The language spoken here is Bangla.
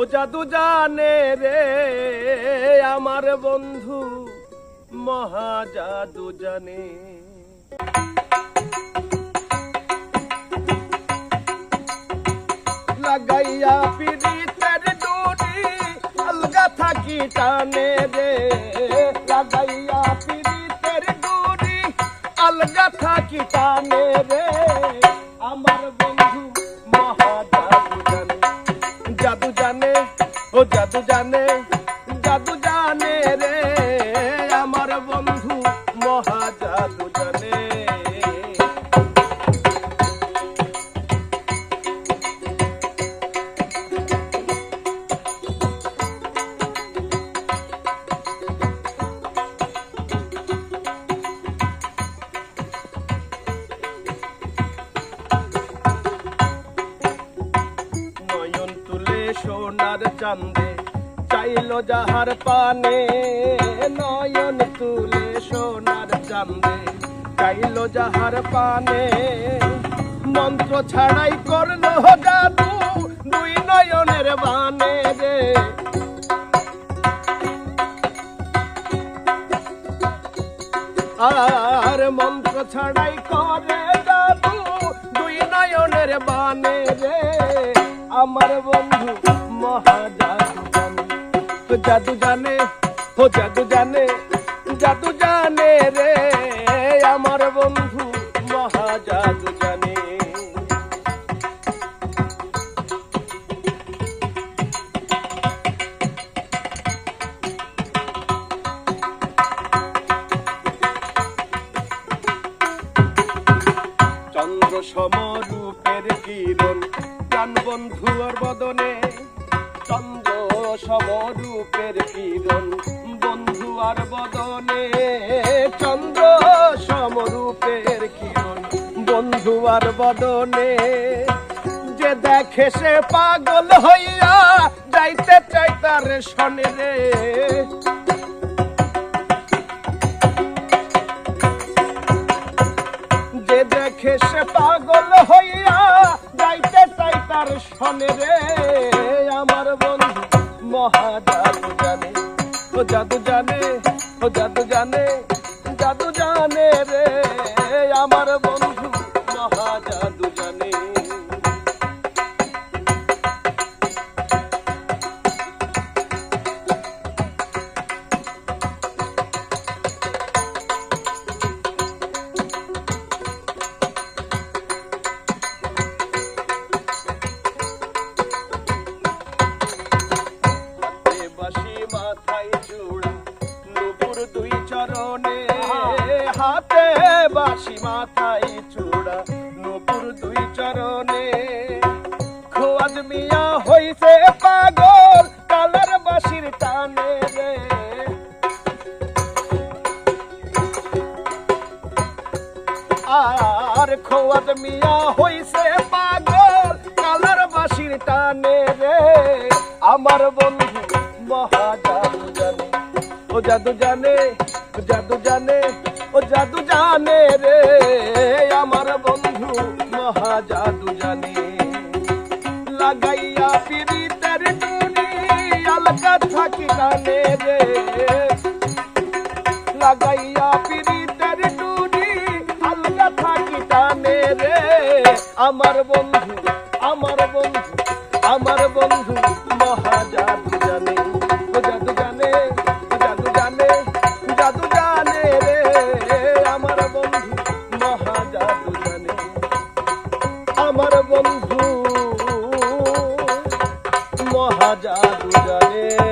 ও জাদু জানে রে আমার বন্ধু মহা জাদু জানে লাগাইয়া পিড়িতের ডুরি আলগা থাকি টানে রে লাগাইয়া পিড়িতের ডুরি আলগা থাকি টানে রে ও জাদু জানে জাদু জানে সোনার চান্দে চাইলো যাহার পানে। নয়ন তুলে সোনার চান্দে চাইলো যাহার পানে। মন্ত্র ছাড়াই করল জাদু দুই নয়নের বানে রে। আর মন্ত্র ছাড়াই করে জাদু দুই নয়নের বানে রে। আমার বন্ধু মহা জাদু জানে তো জাদু জানে ও জাদু জানে জাদু জানে রে, আমার বন্ধু মহা জাদু জানে চন্দ্র সমরূপের কিরণ প্রাণ বন্ধুর বদনে। চন্দ্র সমরূপের কিরণ, বন্ধু আর বদনে। চন্দ্র সমরূপের কিরণ, বন্ধু আর বদনে। যে দেখে সে পাগল হইয়া যাইতে চাই তার শনে রে। যে দেখে সে পাগল হইয়া যাইতে চাই তার শনে রে। আমার বন্ধু মহা জাদু জানে ও জাদু জানে ও জাদু জানে জাদু জানে রে। চরণে হাতে বাঁশি মাথায় চূড়া নুপুর দুই চরণে। খোয়াজ মিয়া হইছে পাগল কালার বাঁশির টানে রে। আর খোয়াজ মিয়া হইছে পাগল কালার বাঁশির টানে রে। আমার বন্ধু মহা জাদু জানে ও জাদু জানে জাদু জানে, ও জাদু জানে রে, আমার বন্ধু মহা জাদু জানে। লাগাইয়া পিরিতের টুনি আলকা থাকি কানে রে। লাগাইয়া পিরিতের টুনি আলগা থাকি টানে রে। আমার বন্ধু বন্ধু মহাজাদু জানে